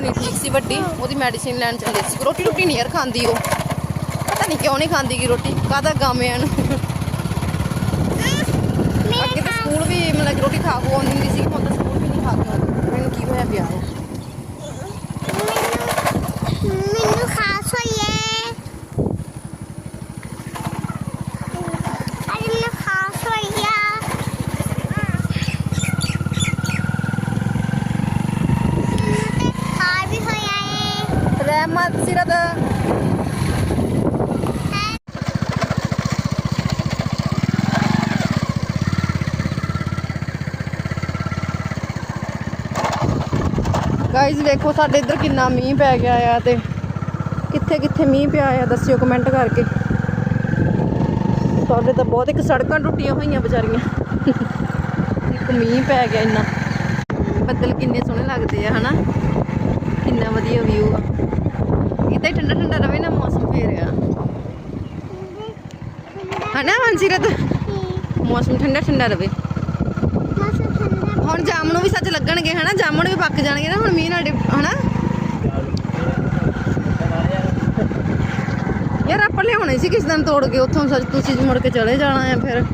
ਨਹੀਂ ਠੀਕ ਸੀ ਵੱਡੀ ਉਹਦੀ ਮੈਡੀਸਿਨ ਲੈਣ ਚੱਲੇ ਸੀ। ਰੋਟੀ ਰੋਟੀ ਨਹੀਂ ਯਾਰ ਖਾਂਦੀ ਉਹ। ਪਤਾ ਨਹੀਂ ਕਿਉਂ ਨਹੀਂ ਖਾਂਦੀ ਗੀ ਰੋਟੀ ਕਾਹਦਾ ਗਮ ਹੈ ਇਹਨੂੰ। ਅੱਗੇ ਤਾਂ ਸਕੂਲ ਵੀ ਮਤਲਬ ਕਿ ਰੋਟੀ ਖਾ ਕੇ ਆਉਂਦੀ ਹੁੰਦੀ ਸੀ ਹੁਣ ਤਾਂ ਸਕੂਲ ਵੀ ਨਹੀਂ ਖਾ ਕੇ ਮੈਨੂੰ ਕੀ ਹੋਇਆ ਪਿਆ ਹੈ ਮੈਨੂੰ ਖਾਸ ਹੋਈ ਹੈ ਅੱਜ ਮੈਨੂੰ ਖਾਸ ਹੋਈ ਆ ਮੈਨੂੰ ਤੇ ਖਾ ਵੀ ਹੋਇਆ ਹੈ ਰਹਿਮਤ ਸਿਰਤ ਗਾਇਜ਼ ਸਾਡੇ ਇੱਧਰ ਕਿੰਨਾ ਮੀਂਹ ਪੈ ਗਿਆ ਆ ਤੇ ਕਿੱਥੇ ਕਿੱਥੇ ਮੀਂਹ ਪਿਆ ਆ, ਦੱਸਿਓ ਕਮੈਂਟ ਕਰਕੇ। ਸਾਡੇ ਤਾਂ ਬਹੁਤ, ਇੱਕ ਸੜਕਾਂ ਟੁੱਟੀਆਂ ਹੋਈਆਂ ਵਿਚਾਰੀਆਂ। ਇੱਕ ਮੀਂਹ ਪੈ ਗਿਆ ਇੰਨਾ। ਬੱਦਲ ਕਿੰਨੇ ਸੋਹਣੇ ਲੱਗਦੇ ਆ, ਹਨਾ? ਕਿੰਨਾ ਵਧੀਆ ਵਿਊ ਆ। ਇਦਾਂ ਹੀ ਠੰਡਾ ਠੰਡਾ ਰਵੇ ਨਾ ਮੌਸਮ ਫੇਰ ਆ। ਹਨਾ ਮਨਸੀਰਤ? ਮੌਸਮ ਠੰਡਾ ਠੰਡਾ ਰਵੇ। ਹੁਣ ਜਾਮਣੂ ਵੀ ਸੱਚ ਲੱਗਣਗੇ ਹਨਾ, ਜਾਮਣ ਵੀ ਪੱਕ ਜਾਣਗੇ ਨਾ, ਹੁਣ ਮੀਂਹ ਨਾਲ ਡਿਪ- ਹਨਾ? ਯਾਰ ਆਪਾਂ ਲਿਆਉਣੇ ਸੀ ਕਿਸ ਦਿਨ ਤੋੜ ਕੇ, ਉੱਥੋਂ ਸੱਚ ਤੁਸੀਂ ਮੁੜ ਕੇ ਚਲੇ ਜਾਣਾ ਆ ਫਿਰ।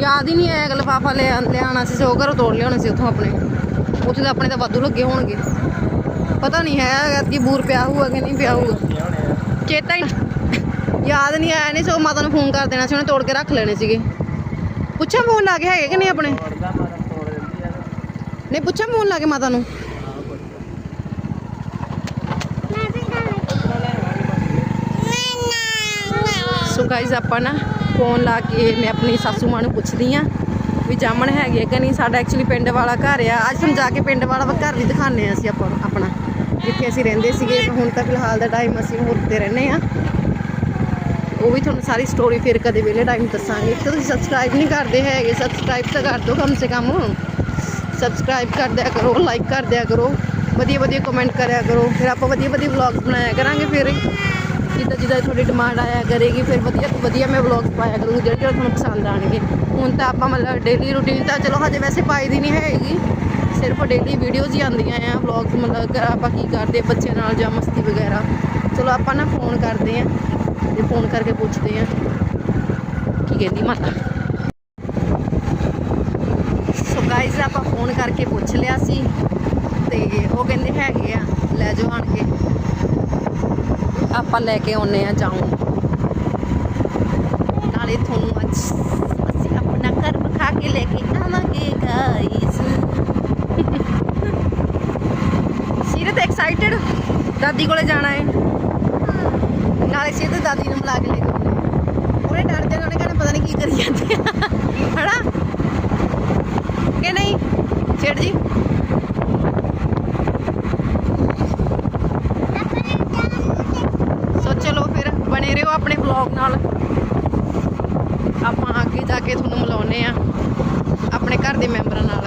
ਯਾਦ ਹੀ ਨਹੀਂ ਆਇਆ ਕਿ ਲਿਫਾਫਾ ਲੈ ਲਿਆਣਾ ਸੀ ਸੋ ਘਰੋਂ ਤੋੜ ਲਿਆਉਣੇ ਸੀ ਉੱਥੋਂ ਆਪਣੇ। ਉੱਥੇ ਤਾਂ ਆਪਣੇ ਤਾਂ ਵਾਧੂ ਲੱਗੇ ਹੋਣਗੇ। ਪਤਾ ਨਹੀਂ ਹੈ ਕਿ ਬੂਰ ਪਿਆ ਹੋਊਗਾ ਕਿ ਨਹੀਂ ਪਿਆ ਹੋਊਗਾ। ਚੇਤਾ ਹੀ ਯਾਦ ਨਹੀਂ ਆਇਆ ਨਹੀਂ ਸੋ ਮਾਤਾ ਨੂੰ ਫੋਨ ਕਰ ਦੇਣਾ ਸੀ ਉਹਨੇ ਤੋੜ ਕੇ ਰੱਖ ਲੈਣੇ ਸੀਗੇ। ਪੁੱਛਾਂ ਫੋਨ ਲਾ ਕੇ ਹੈਗੇ ਕਿ ਨਹੀਂ ਆਪਣੇ? ਨਹੀਂ ਪੁੱਛਾਂ ਫੋਨ ਲਾ ਕੇ ਮਾਤਾ ਨੂੰ। ਸੋ ਗਾਇਜ਼ ਆਪਾਂ ਨਾ ਫੋਨ ਲਾ ਕੇ ਮੈਂ ਆਪਣੀ ਸਾਸੂ ਮਾਂ ਨੂੰ ਪੁੱਛਦੀ ਆ ਵੀ ਜਾਮਣ ਹੈਗੇ ਆ ਕਿ ਨਹੀਂ? ਸਾਡਾ ਐਕਚੁਅਲੀ ਪਿੰਡ ਵਾਲਾ ਘਰ ਆ। ਅੱਜ ਤੁਹਾਨੂੰ ਜਾ ਕੇ ਪਿੰਡ ਵਾਲਾ ਘਰ ਵੀ ਦਿਖਾਣੇ ਆ ਅਸੀਂ ਆਪਾਂ ਆਪਣਾ। ਜਿੱਥੇ ਅਸੀਂ ਰਹਿੰਦੇ ਸੀਗੇ ਹੁਣ ਤਾਂ ਫਿਲਹਾਲ ਦਾ ਟਾਈਮ ਅਸੀਂ ਹੋਰ ਤੇ ਰਹਿੰਦੇ ਆ। ਉਹ ਵੀ ਤੁਹਾਨੂੰ ਸਾਰੀ ਸਟੋਰੀ ਫਿਰ ਕਦੇ ਵੇਲੇ ਟਾਈਮ ਦੱਸਾਂਗੇ। ਤੇ ਤੁਸੀਂ ਸਬਸਕ੍ਰਾਈਬ ਨਹੀਂ ਕਰਦੇ ਹੈਗੇ ਸਬਸਕ੍ਰਾਈਬ ਤਾਂ ਕਰ ਦਿਓ ਕਮ ਸੇ ਕਮ। ਸਬਸਕ੍ਰਾਈਬ ਕਰ ਦਿਆ ਕਰੋ ਲਾਈਕ ਕਰ ਦਿਆ ਕਰੋ। ਵਧੀਆ ਵਧੀਆ ਕਮੈਂਟ ਕਰਿਆ ਕਰੋ। ਫਿਰ ਆਪਾਂ ਵਧੀਆ ਵਧੀਆ ਵਲੌਗਸ ਬਣਾਇਆ ਕਰਾਂਗੇ ਫਿਰ। ਜਿੱਦਾਂ ਤੁਹਾਡੀ ਡਿਮਾਂਡ ਆਇਆ ਕਰੇਗੀ, ਫਿਰ ਵਧੀਆ ਤੋਂ ਵਧੀਆ ਮੈਂ ਵਲੌਗਸ ਪਾਇਆ ਕਰੂੰਗੀ, ਜਿਹੜੇ ਜਿਹੜੇ ਤੁਹਾਨੂੰ ਪਸੰਦ ਆਣਗੇ ਹੁਣ ਤਾਂ ਆਪਾਂ ਮਤਲਬ ਡੇਲੀ ਰੂਟੀਨ ਤਾਂ ਚਲੋ ਹਜੇ ਵੈਸੇ ਪਾਈ ਦੀ ਨਹੀਂ ਹੈਗੀ, ਸਿਰਫ ਡੇਲੀ ਵੀਡੀਓਜ਼ ਹੀ ਆਉਂਦੀਆਂ ਆ ਵਲੌਗਸ ਮਤਲਬ ਆਪਾਂ ਕੀ ਕਰਦੇ ਬੱਚੇ ਨਾਲ ਜਾਂ ਮਸਤੀ ਵਗੈਰਾ। ਚਲੋ ਆਪਾਂ ਨਾ ਫੋਨ ਕਰਦੇ ਆ ਤੇ ਫੋਨ ਕਰਕੇ ਪੁੱਛਦੇ ਆ, ਕੀ ਕਹਿੰਦੀ ਮਾਤਾ? ਸੋ ਗਾਇਜ਼ ਆਪਾਂ ਫੋਨ ਕਰਕੇ ਪੁੱਛ ਲਿਆ ਸੀ ਤੇ ਉਹ ਕਹਿੰਦੇ ਹੈਗੇ ਆ, ਲੈ ਜਾਓ ਆਣ ਕੇ। ਆਪਾਂ ਲੈ ਕੇ ਆਉਨੇ ਆ ਜਾਉਂ ਨਾਲੇ ਤੁਹਾਨੂੰ ਅੱਜ ਅਸੀਂ ਆਪਣਾ ਘਰ ਵਿਖਾ ਕੇ ਲੈ ਕੇ ਆਵਾਂਗੇ ਗਾਇਜ਼ ਸੀਰਤ ਐਕਸਾਈਟਡ ਦਾਦੀ ਕੋਲੇ ਜਾਣਾ ਹੈ। ਨਾਲੇ ਸੀਰਤ ਦਾਦੀ ਨੂੰ ਮਿਲਾ ਕੇ ਲੈ ਕੇ ਆਉਣੇ ਉਹਨੇ ਡਰ ਜਾਣਾ ਉਹਨੇ ਕਹਿਣਾ ਪਤਾ ਨਹੀਂ ਕੀ ਕਰੀ ਜਾਂਦੀ ਆ। ਕਿ ਨਹੀਂ? ਛੇੜ ਜੀ ਸੋ ਚਲੋ ਫਿਰ ਬਣੇ ਰਹੋ ਆਪਣੇ ਵਲੌਗ ਨਾਲ। ਆਪਾਂ ਅੱਗੇ ਜਾ ਕੇ ਤੁਹਾਨੂੰ ਮਿਲਾਉਨੇ ਆ ਆਪਣੇ ਘਰ ਦੇ ਮੈਂਬਰਾਂ ਨਾਲ।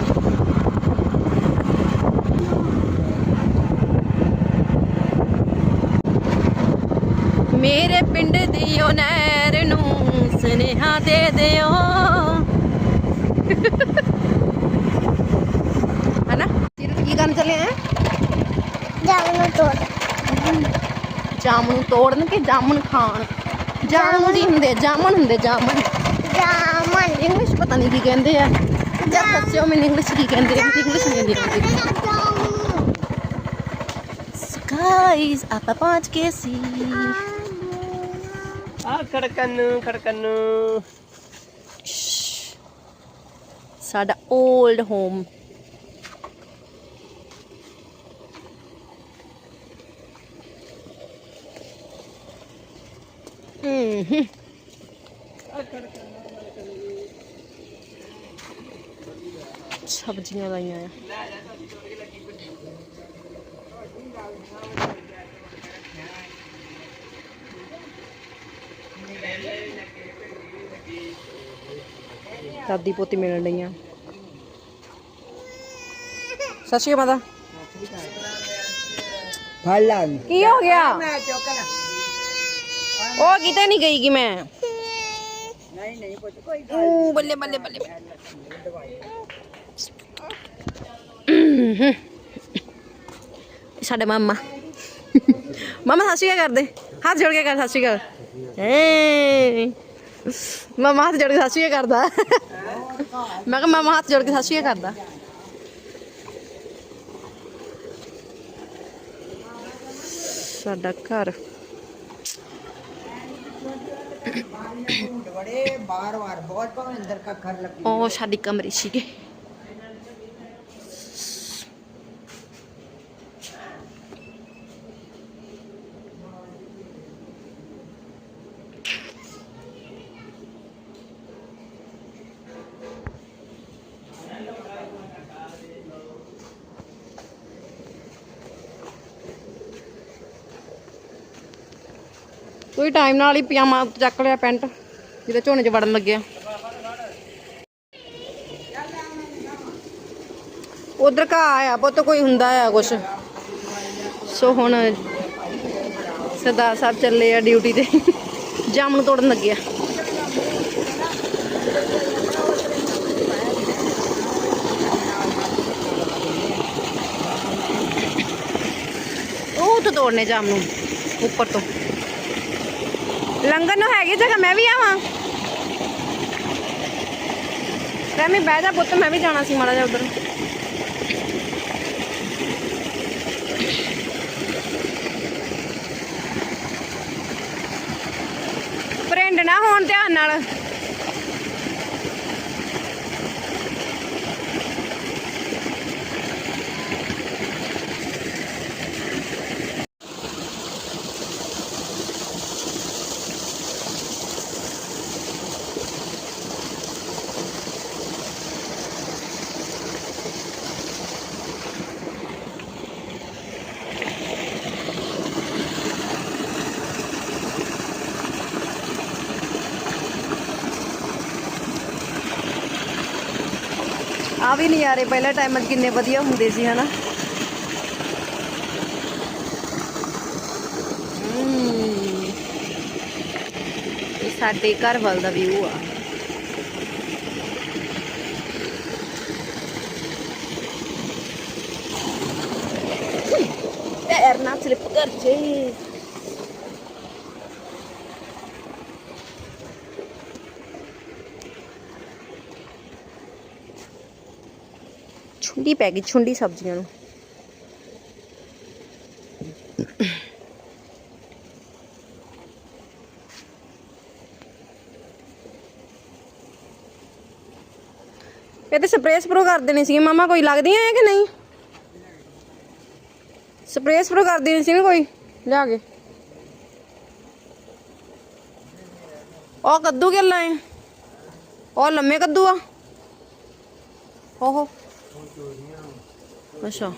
ਮੇਰੇ ਪਿੰਡ ਦੀ ਓ ਨਹਿਰ ਨੂੰ ਸੁਨੇਹਾ ਦੇ ਦਿਓ। ਹਨਾ? ਤੀਰਤ ਕੀ ਕਰਨ ਚੱਲੇ ਆ? ਜਾਵਨ ਤੋੜ। ਜਾਮਨ ਤੋੜਨ ਕਿ ਜਾਮਨ ਖਾਣ? ਜਾਮਨ ਨਹੀਂ ਹੁੰਦੇ ਜਾਮਨ ਹੁੰਦੇ ਜਾਮਨ। ਜਾਮਨ। ਇੰਗਲਿਸ਼ ਪਤਾ ਨਹੀਂ ਕੀ ਕਹਿੰਦੇ ਆ। ਜਦ ਦੱਸਿਓ ਮੈਨੂੰ ਇੰਗਲਿਸ਼ ਕੀ ਕਹਿੰਦੇ ਆ। ਇੰਗਲਿਸ਼ ਨਹੀਂ ਆਉਂਦੀ ਮੈਨੂੰ ਗਾਇਸ ਆਪਾਂ ਪਹੁੰਚ ਗਏ ਸੀ ਆ ਖੜਕਨ ਨੂੰ ਖੜਕਨ ਨੂੰ ਸਾਡਾ 올ਡ ਹੋਮ ਸਬਜ਼ੀਆਂ ਲਾਈਆਂ ਆ ਦਾਦੀ ਪੋਤੀ ਮਿਲਣ ਡਈਆਂ ਸਤਿ ਸ਼੍ਰੀ ਅਕਾਲ ਮਾਤਾ ਫੜ ਲਾਂ ਕੀ ਹੋ ਗਿਆ ਮੈਂ ਚੁੱਕ ਲਾ ਉਹ ਕਿਤੇ ਨਹੀਂ ਗਈ ਕਿ ਮੈਂ? ਨਹੀਂ ਨਹੀਂ ਪੁੱਤ ਕੋਈ ਓ ਬੱਲੇ ਬੱਲੇ ਬੱਲੇ। ਸਾਡੇ ਮਾਮਾ। ਮਾਮਾ ਸ਼੍ਰੀ ਅਕਾਲ ਕਰਦੇ। ਹੱਥ ਜੋੜ ਕੇ ਕਰ ਸ਼੍ਰੀ ਅਕਾਲ। ਏ ਮਾਮਾ ਹੱਥ ਜੋੜ ਕੇ ਸ਼੍ਰੀ ਅਕਾਲ ਕਰਦਾ। ਮੈਂ ਕਿਹਾ ਮਾਮਾ ਹੱਥ ਜੋੜ ਕੇ ਸ਼੍ਰੀ ਅਕਾਲ ਕਰਦਾ। ਸਾਡਾ ਘਰ। ਬਾਰ ਬਾਰ ਬਹੁਤ ਭਾਵੇਂ ਅੰਦਰ ਕਾ ਘਰ ਲੱਗੀ ਉਹ ਸਾਡੀ ਕਮਰੇ ਸੀਗੇ ਕੋਈ ਟਾਈਮ ਨਾਲ ਹੀ ਪਜਾਮਾ ਚੱਕ ਲਿਆ ਪੈਂਟ, ਜਿਹਦੇ ਝੋਨੇ 'ਚ ਵੜਨ ਲੱਗਿਆ। ਉਧਰ ਕਾ ਆਇਆ, ਪੁੱਤ ਕੋਈ ਹੁੰਦਾ ਆ ਕੁਛ। ਸੋ ਹੁਣ ਸਰਦਾਰ ਸਾਹਿਬ ਚੱਲੇ ਆ ਡਿਊਟੀ ਤੇ ਜਾਮ ਨੂੰ ਤੋੜਨ ਲੱਗਿਆ। ਉਹ ਤੋਂ ਤੋੜਨੇ ਜਾਮ ਨੂੰ, ਉੱਪਰ ਤੋਂ। ਲੰਗਰ ਨੂੰ ਹੈਗੀ ਜਗ੍ਹਾ, ਮੈਂ ਵੀ ਆਵਾਂ। ਰੈਮੀ, ਬਹਿ ਜਾ ਪੁੱਤ, ਮੈਂ ਵੀ ਜਾਣਾ ਸੀ ਮਾੜਾ ਜਿਹਾ ਉਧਰ। ਫਰੈਂਡ ਨਾ ਹੋਣ ਧਿਆਨ ਨਾਲ। ਆ ਵੀ ਨਹੀਂ ਆ ਰਹੇ, ਪਹਿਲੇ ਟਾਈਮ ਕਿੰਨੇ ਵਧੀਆ ਹੁੰਦੇ ਸੀ, ਹਨਾ? ਇਹ ਸਾਡੇ ਘਰ ਵੱਲ ਦਾ ਵਿਊ ਆ। ਪੈਰ ਨਾ ਸਲਿਪ ਕਰ ਜੇ ਛੁੰਡੀ ਪੈ ਗਈ, ਛੁੰਡੀ ਸਬਜ਼ੀਆਂ ਨੂੰ। ਇਹ ਤੇ ਸਪਰੇਅ ਸਪਰੋ ਕਰ ਦੇਣੀ ਸੀ ਮਾਮਾ, ਕੋਈ ਲੱਗਦੀਆਂ ਹੈ ਕਿ ਨਹੀਂ? ਸਪਰੇਅ ਸਪਰੋ ਕਰ ਦੇਣੀ ਸੀ ਨਾ ਕੋਈ? ਲਿਆ ਕੇ। ਉਹ ਕੱਦੂ ਕਿੱਲਾ ਹੈ ਉਹ ਲੰਮੇ ਕੱਦੂ ਆ। ਓਹੋ। ਅੱਛਾ।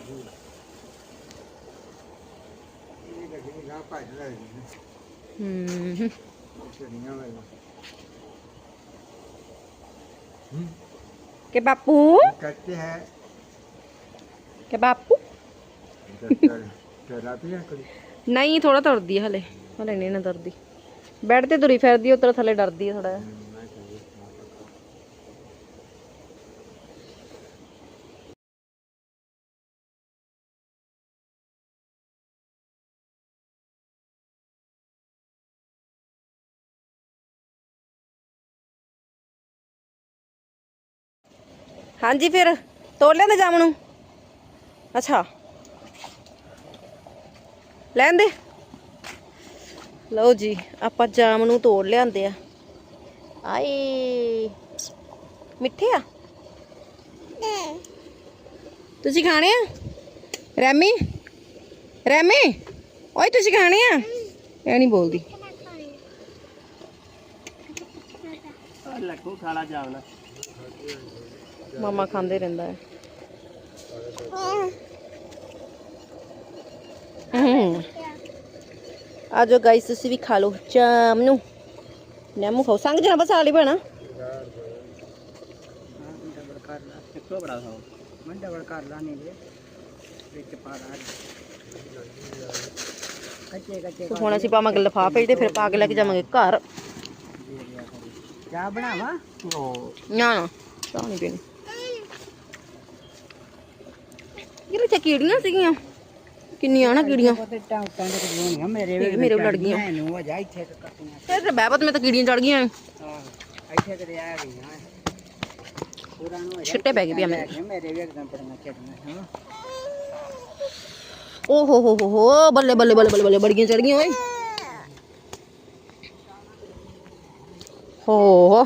ਬਾਪੂ ਕੱਤੇ ਹੈ ਕਿ ਬਾਪੂ? ਨਹੀਂ ਥੋੜਾ ਤੁਰਦੀ ਹਲੇ। ਹਲੇ ਨਹੀਂ ਨਾ ਤੁਰਦੀ। ਬੈੱਡ ਤੇ ਤੁਰੀ ਫਿਰਦੀ ਉਤਰ ਥੱਲੇ ਡਰਦੀ ਥੋੜਾ ਜਿਹਾ। ਹਾਂਜੀ, ਫਿਰ ਤੋੜ ਲੈਂਦੇ ਜਾਮ ਨੂੰ? ਅੱਛਾ। ਲੈਂਦੇ ਲਓ ਜੀ, ਆਪਾਂ ਜਾਮ ਨੂੰ ਤੋੜ ਲਿਆਂਦੇ ਆ। ਆਏ। ਮਿੱਠੇ ਆ? ਤੁਸੀਂ ਖਾਣੇ ਆ? ਰੈਮੀ? ਰੈਮੀ? ਓਏ, ਤੁਸੀਂ ਖਾਣੇ ਆ? ਇਹ ਨਹੀਂ ਬੋਲਦੀ। ਲੱਗੂ ਖਾਲਾ ਜਾਵਣਾ ਮਾਮਾ ਖਾਂਦੇ ਰਹਿੰਦਾ ਹੈ। ਆ ਜਾਓ ਗਾਇਸ ਤੁਸੀਂ ਵੀ ਖਾ ਲਓ ਚਾਮ ਨੂੰ। ਨਿੰਮੂ ਖਾਓ ਸੰਗ ਜਣਾ ਬਸਾ ਲਈ ਭੈਣਾ ਕਿੱਥੋਂ ਬੜਾ ਖਾਓ ਮੈਂ ਡਬਲ ਕਰ ਵਿੱਚ ਪਾ ਲਾ ਕੱਚੇ ਕੱਚੇ ਹੁਣ ਅਸੀਂ ਪਾਵਾਂਗੇ ਲਫਾਫੇ ਤੇ ਫਿਰ ਪਾ ਕੇ ਲੈ ਕੇ ਜਾਵਾਂਗੇ ਘਰ। ਚਾਹ ਬਣਾਵਾ? ਨਾ ਨਾ। ਚਾਹ ਨਹੀਂ ਪੀਣੀ। ਇਹ ਵਿੱਚ ਕੀੜੀਆਂ ਸੀਗੀਆਂ। ਕਿੰਨੀਆਂ ਨਾ ਕੀੜੀਆਂ। ਮੇਰੇ ਮੇਰੇ ਕੋਲ ਲੜ ਗਈਆਂ। ਮੈਨੂੰ ਹੋ ਜਾ ਇੱਥੇ ਤੇ ਕੱਟੀਆਂ। ਤੇ ਬਹਿਬਤ ਮੈਂ ਤਾਂ ਕੀੜੀਆਂ ਚੜ ਗਈਆਂ। ਇੱਥੇ ਤੇ ਆ ਗਈਆਂ। ਹੋ ਛਿੱਟੇ ਪੈ ਗਏ ਵੀ ਕੇ ਮੇਰੇ ਵੀ ਇੱਕਦਮ ਚੜੀਆਂ ਹਾਂ। ਓ ਹੋ ਹੋ ਹੋ ਹੋ ਬੱਲੇ ਬੱਲੇ ਬੱਲੇ ਬੱਲੇ ਬੜੀਆਂ ਚੜ ਗਈਆਂ ਓਏ। ਹੋ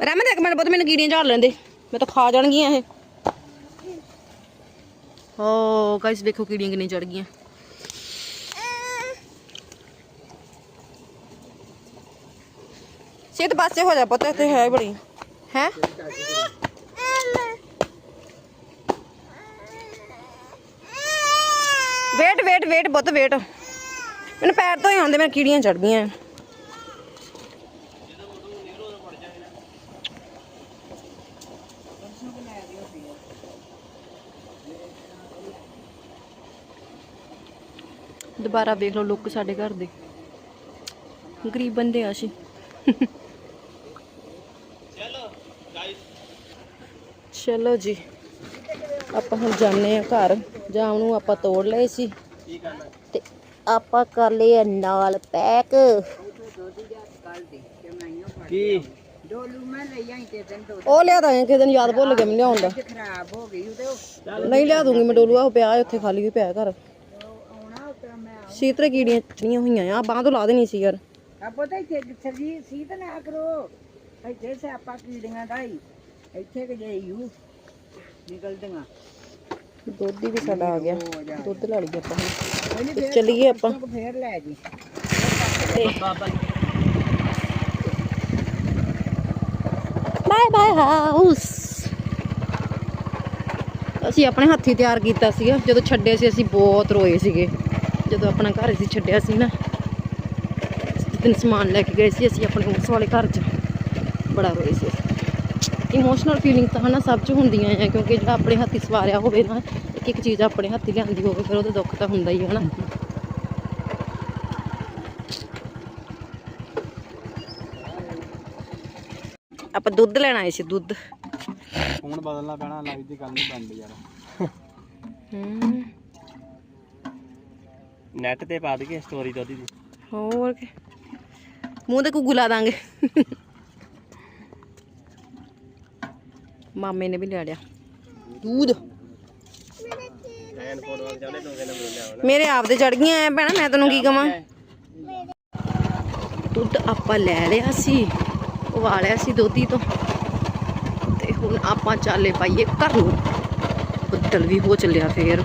ਰਹਿਮਤ ਇੱਕ ਮਿੰਟ ਪੁੱਤ ਮੈਨੂੰ ਕੀੜੀਆਂ ਝਾੜ ਲੈਂਦੇ ਮੈਂ ਤਾਂ ਖਾ ਜਾਣਗੀਆਂ ਇਹ। ਹੋ ਗਾਇਸ ਵੇਖੋ ਕੀੜੀਆਂ ਕਿੰਨੀਆਂ ਚੜ ਗਈਆਂ। ਸਿੱਧ ਪਾਸੇ ਹੋ ਜਾ ਪੁੱਤ ਇੱਥੇ ਹੈ ਬੜੀ। ਹੈ? ਵੇਟ ਵੇਟ ਵੇਟ ਪੁੱਤ ਵੇਟ। ਮੈਨੂੰ ਪੈਰ ਤੋਂ ਹੀ ਆਉਂਦੇ ਮੈਂ ਕੀੜੀਆਂ ਚੜ ਗਈਆਂ। ਦੁਬਾਰਾ ਵੇਖ ਲਓ ਲੁੱਕ ਸਾਡੇ ਘਰ ਦੇ। ਗਰੀਬ ਬੰਦੇ ਆ ਅਸੀਂ। ਚਲੋ ਜੀ ਆਪਾਂ ਹੁਣ ਜਾਂਦੇ ਆ ਘਰ। ਜਾਮ ਨੂੰ ਆਪਾਂ ਤੋੜ ਲਏ ਸੀ। ਤੇ ਆਪਾਂ ਕਰ ਲਏ ਨਾਲ ਪੈਕ। ਕੀ? ਡੋਲੂ ਮੈਂ ਲਈ ਆਈ ਤੇ ਦਿਨ ਦੋ ਉਹ ਲਿਆ ਦਾਂਗੇ ਕਿਸੇ ਦਿਨ ਯਾਦ ਭੁੱਲ ਗਿਆ ਮੈਨੂੰ ਲਿਆਉਣ ਦਾ। ਖਰਾਬ ਹੋ ਗਈ ਉਹਦੇ ਉਹ। ਨਹੀਂ ਲਿਆ ਦੂੰਗੀ ਮੈਂ ਡੋਲੂ ਆ ਉਹ ਪਿਆ ਉੱਥੇ ਖਾਲੀ ਵੀ ਪਿਆ ਘਰ। ਸੀਤਰੇ ਕੀੜੀਆਂ ਚੜੀਆਂ ਹੋਈਆਂ ਆ ਬਾਂਹ ਤੋਂ ਲਾ ਦੇਣੀ ਸੀ ਯਾਰ। ਆਪੋ ਤਾਂ ਇੱਥੇ ਸਰਜੀ ਸੀ ਤਾਂ ਨਾ ਕਰੋ। ਇੱਥੇ ਸਿਆਪਾ ਕੀੜੀਆਂ ਦਾ ਹੀ। ਇੱਥੇ ਕਿ ਜੇ ਯੂ ਨਿਕਲਦੀਆਂ। ਦੁੱਧ ਵੀ ਸਾਡਾ ਆ ਗਿਆ। ਦੁੱਧ ਲੈ ਲਈਏ ਆਪਾਂ ਚੱਲੀਏ ਆਪਾਂ। ਫੇਰ ਲੈ ਜੀ। Bye bye house. ਅਸੀਂ ਆਪਣੇ ਹੱਥੀ ਤਿਆਰ ਕੀਤਾ ਸੀਗਾ। ਜਦੋਂ ਛੱਡੇ ਸੀ ਅਸੀਂ ਬਹੁਤ ਰੋਏ ਸੀਗੇ। ਜਦੋਂ ਆਪਣਾ ਘਰ ਅਸੀਂ ਛੱਡਿਆ ਸੀ ਨਾ ਜਿੱਦਨ ਸਮਾਨ ਲੈ ਕੇ ਗਏ ਸੀ ਅਸੀਂ ਆਪਣੇ ਉਸ ਵਾਲੇ ਘਰ 'ਚ ਬੜਾ ਰੋਏ ਸੀ ਇਮੋਸ਼ਨਲ ਫੀਲਿੰਗ ਤਾਂ ਹਨਾ ਸਭ 'ਚ ਹੁੰਦੀਆਂ ਆ ਕਿਉਂਕਿ ਜਿਹੜਾ ਆਪਣੇ ਹੱਥੀ ਸਵਾਰਿਆ ਹੋਵੇ ਨਾ ਇੱਕ ਇੱਕ ਚੀਜ਼ ਆਪਣੇ ਹੱਥੀ ਲਿਆਂਦੀ ਹੋਵੇ ਫਿਰ ਉਹਦਾ ਦੁੱਖ ਤਾਂ ਹੁੰਦਾ ਹੀ ਹੈ ਹਨਾ। ਆਪਾਂ ਦੁੱਧ ਲੈਣ ਆਏ ਸੀ ਦੁੱਧ। ਫੋਨ ਬਦਲਣਾ ਪੈਣਾ ਲਾਈਵ ਦੀ ਗੱਲ ਨਹੀਂ ਬਣਦੀ ਯਾਰ। ਹੂੰ। ਨੈਟ ਤੇ ਪਾ ਦਈਏ ਸਟੋਰੀ ਤੋਂ ਦੀ ਹੋਰ ਕੀ? ਮੂੰਹ ਤੇ ਕੁੱਗੂ ਲਾ ਦਾਂਗੇ। ਮਾਮੇ ਨੇ ਵੀ ਲੈ ਲਿਆ। ਦੁੱਧ। ਮੇਰੇ ਆਪ ਦੇ ਚੜ ਗਈਆਂ ਐ ਭੈਣਾ, ਮੈਂ ਤੈਨੂੰ ਕੀ ਕਵਾਂ? ਦੁੱਧ ਆਪਾਂ ਲੈ ਲਿਆ ਸੀ ਉਵਾਲਿਆ ਸੀ ਦੋਧੀ ਤੋਂ। ਤੇ ਹੁਣ ਆਪਾਂ ਚਾਲੇ ਪਾਈਏ ਘਰ। ਨੂੰ ਬੱਦਲ ਵੀ ਹੋ ਚੱਲਿਆ ਫੇਰ।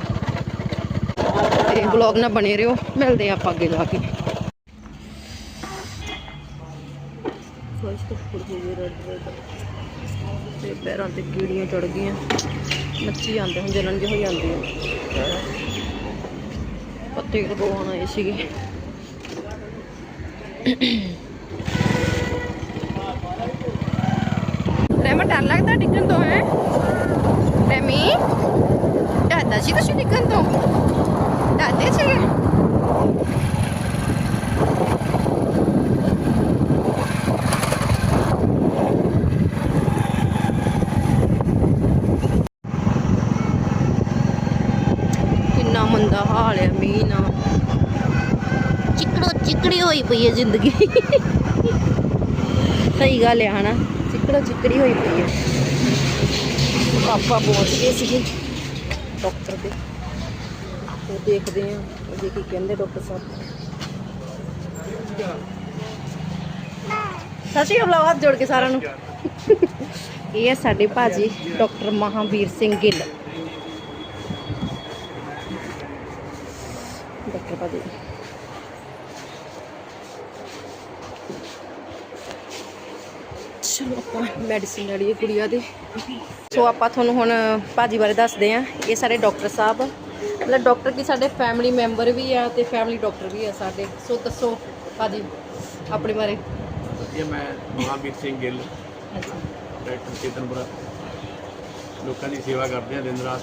ਤੇ ਵਲੌਗ ਨਾਲ ਬਣੇ ਰਹੋ। ਮਿਲਦੇ ਆਪਾਂ ਅੱਗੇ ਜਾ ਕੇ। ਗਈ ਰੈਡ ਰੈਡ ਤੇ ਪੈਰਾਂ ਤੇ ਕੀੜੀਆਂ ਚੜ ਗਈਆਂ। ਮੱਛੀ ਜਾਂਦੇ ਹੁਣ ਜਲਣ ਜਿਹੇ ਹੋ ਜਾਂਦੇ ਆ। ਪੱਤੇ ਲਗਵਾਉਣ ਆਏ ਸੀਗੇ। ਰੈਮਾ ਡਰ ਲੱਗਦਾ ਡਿੱਗਣ ਤੋਂ ਹੈ? ਰੈਮੀ ਡਰਦਾ ਸੀ ਤੁਸੀਂ ਡਿੱਗਣ ਤੋਂ ਡਰਦੇ ਸੀਗੇ ਕਿੰਨਾ ਮੰਦਾ ਹਾਲ ਹੈ ਮੀਂਹ ਨਾਲ ਚਿੱਕੜੋ ਚਿੱਕੜੀ ਹੋਈ ਪਈ ਹੈ ਜ਼ਿੰਦਗੀ। ਸਹੀ ਗੱਲ ਹੈ, ਹਨਾ? ਚਿੱਕੜੋ ਚਿੱਕੜੀ ਹੋਈ ਪਈ ਹੈ। ਆਪਾਂ ਪਹੁੰਚ ਗਏ ਸੀਗੇ ਡਾਕਟਰ ਦੇ। ਤੇ ਦੇਖਦੇ ਹਾਂ ਅਜੇ ਕੀ ਕਹਿੰਦੇ ਡਾਕਟਰ ਸਾਹਿਬ। ਸਤਿ ਸ਼੍ਰੀ ਅਕਾਲ ਹੱਥ ਜੋੜ ਕੇ ਸਾਰਿਆਂ ਨੂੰ। ਇਹ ਹੈ ਸਾਡੇ ਭਾਜੀ ਡਾਕਟਰ ਮਹਾਵੀਰ ਸਿੰਘ ਗਿੱਲ ਡਾਕਟਰ ਭਾਜੀ ਚਲੋ ਆਪਾਂ ਮੈਡੀਸਿਨ ਲਈਏ ਕੁੜੀਆਂ ਦੇ। ਸੋ ਆਪਾਂ ਤੁਹਾਨੂੰ ਹੁਣ ਭਾਜੀ ਬਾਰੇ ਦੱਸਦੇ ਆ ਇਹ ਸਾਡੇ ਡਾਕਟਰ ਸਾਹਿਬ। ਮਤਲਬ ਡਾਕਟਰ ਕੀ ਸਾਡੇ ਫੈਮਿਲੀ ਮੈਂਬਰ ਵੀ ਆ ਤੇ ਫੈਮਿਲੀ ਡਾਕਟਰ ਵੀ ਆ ਸਾਡੇ। ਸੋ ਦੱਸੋ ਭਾਜੀ ਆਪਣੇ ਬਾਰੇ। ਇਹ ਮੈਂ ਮਹਾਂਵੀਰ ਸਿੰਘ ਗਿੱਲ। ਡਾਕਟਰ ਚੇਤਨਪੁਰਾ ਲੋਕਾਂ ਦੀ ਸੇਵਾ ਕਰਦੇ ਆ ਦਿਨ ਰਾਤ।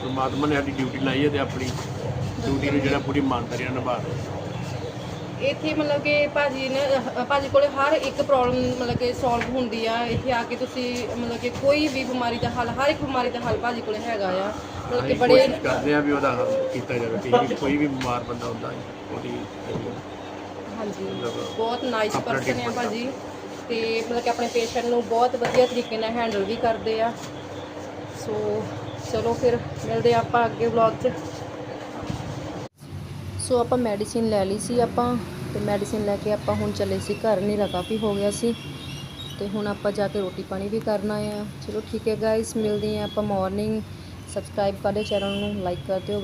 ਪਰਮਾਤਮਾ ਨੇ ਸਾਡੀ ਡਿਊਟੀ ਲਾਈ ਹੈ ਤੇ ਆਪਣੀ ਡਿਊਟੀ ਨੂੰ ਜਿਹੜਾ ਪੂਰੀ ਇਮਾਨਦਾਰੀ ਨਾਲ ਨਿਭਾ ਰਹੇ। ਇੱਥੇ ਮਤਲਬ ਕਿ ਭਾਜੀ ਨੇ ਅਹ ਭਾਜੀ ਕੋਲੇ ਹਰ ਇੱਕ ਪ੍ਰੋਬਲਮ ਮਤਲਬ ਕਿ ਸੋਲਵ ਹੁੰਦੀ ਆ। ਇੱਥੇ ਆ ਕੇ ਤੁਸੀਂ ਮਤਲਬ ਕਿ ਕੋਈ ਵੀ ਬਿਮਾਰੀ ਦਾ ਹੱਲ ਹਰ ਇੱਕ ਬਿਮਾਰੀ ਦਾ ਹੱਲ ਭਾਜੀ ਕੋਲੇ ਹੈਗਾ ਆ। ਮਤਲਬ ਕਿ ਅਸੀਂ ਬੜੇ ਕੋਸ਼ਿਸ਼ ਕਰਦੇ ਆ ਵੀ ਉਹਦਾ ਹੱਲ ਕੀਤਾ ਜਾਵੇ ਕਿ ਕੋਈ ਵੀ ਬਿਮਾਰ ਬੰਦਾ ਹੁੰਦਾ ਹੈ ਉਹਦੀ ਹਾਂਜੀ ਬਹੁਤ ਨਾਈਸ ਆਪਣਾ ਪਰਸਨ ਆ ਭਾਜੀ। ਤੇ ਮਤਲਬ ਕਿ ਆਪਣੇ ਪੇਸ਼ੈਂਟ ਨੂੰ ਬਹੁਤ ਵਧੀਆ ਤਰੀਕੇ ਨਾਲ ਹੈਂਡਲ ਵੀ ਕਰਦੇ ਆ। ਸੋ ਚਲੋ ਫਿਰ ਮਿਲਦੇ ਆ ਆਪਾਂ ਅੱਗੇ ਵਲੌਗ 'ਚ। ਸੋ ਆਪਾਂ ਮੈਡੀਸਿਨ ਲੈ ਲਈ ਸੀ ਆਪਾਂ ਤੇ ਮੈਡੀਸਿਨ ਲੈ ਕੇ ਆਪਾਂ ਹੁਣ ਚੱਲੇ ਸੀ ਘਰ, ਹਨੇਰਾ ਕਾਫੀ ਹੋ ਗਿਆ ਸੀ ਤੇ ਹੁਣ ਆਪਾਂ ਜਾ ਕੇ ਰੋਟੀ ਪਾਣੀ ਵੀ ਕਰਨਾ ਆ ਚਲੋ ਠੀਕ ਹੈ ਗਾਇਸ ਮਿਲਦੇ ਆ ਆਪਾਂ ਮਾਰਨਿੰਗ ਸਬਸਕ੍ਰਾਈਬ ਕਰ ਦਿਓ ਚੈਨਲ ਨੂੰ ਲਾਈਕ ਕਰ ਦਿਓ।